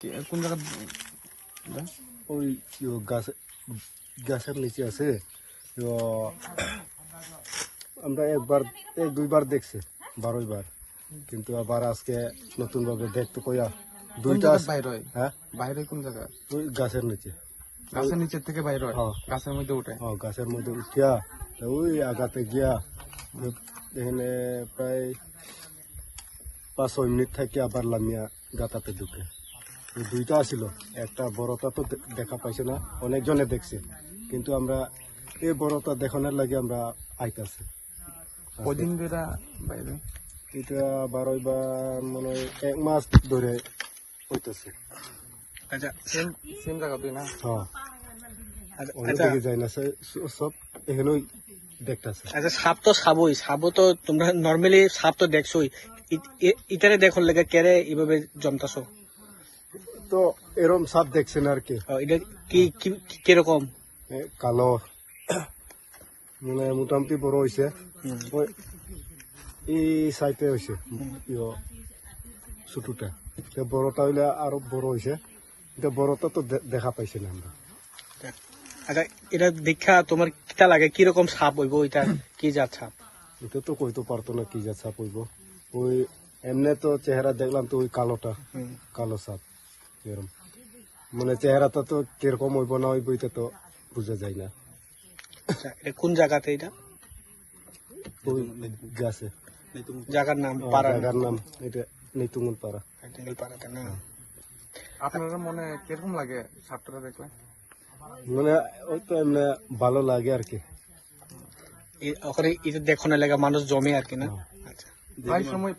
কি- কোন জায়গা ওই গাছ গাছের নিচে আছে। আমরা একবার এক দুইবার দেখছি বারোই বার কিন্তু আবার আজকে নতুন ভাবে দেখতে কইয়া দুইটা। বাইর হ্যাঁ? বাইরে কোন জায়গা ওই গাছের নিচে। গাছের নিচের থেকে বাইর হয়? হ্যাঁ। গাছের মধ্যে উঠে? ও গাছের মধ্যে উঠিয়া ওই আগাতে গিয়া এখানে প্রায় পাঁচ ছয় মিনিট থেকে আবার লামিয়া গাতাতে ঢুকে। দুইটা আসিল একটা বড়টা তো দেখা পাইছে না অনেকজনে দেখছে। কিন্তু আমরা এই বড়টা দেখানোর লাগে আমরা আইতাছি। কদিন ধরে বাইরে এটা বারোই বা মনে এক মাস ধরে হইতেছে। আচ্ছা সেম সেম জায়গা তুই না? হ্যাঁ। আচ্ছা যায় না সব এখানেই দেখতেছে। আচ্ছা সাপ তো সাবই। তো তোমরা নর্মালি সাপ তো দেখছোই। ইটারে দেখল লেগে কেরে এইভাবে জমতাছো। তো এরম সাপ দেখছেন আর কি। এটা কি কীরকম? কালো মানে মোটামুটি বড় হয়েছে এই সাইডে হয়েছে ছোটটা বড়টা হইলে আরও বড় হয়েছে এটা বড়টা তো দেখা পাইছে না আমরা। আচ্ছা এটা দেখা তোমার কিটা লাগে? কীরকম সাপ হইব এটা? কি জাত সাপ? এটা তো কইতে পারতো না কি যা সাপ হইব। ওই এমনি তো চেহারা দেখলাম তো ওই কালোটা। কালো সাপ। মানে চেহারাটা তো কীরকম হইব না হইব এটা তো বোঝা যায় না আচ্ছা কোন জায়গাতে এটা ওই গাছে জায়গার নাম পাড়া জায়গার নাম এটা নিতুমুল পাড়া পাড়াতে না আপনার মনে কীরকম লাগে সাপটা দেখলে মানে ওই তো এমনি ভালো লাগে আর কি এই- ওখানে এটা দেখনে লাগে মানুষ জমে আর কি না আচ্ছা সময়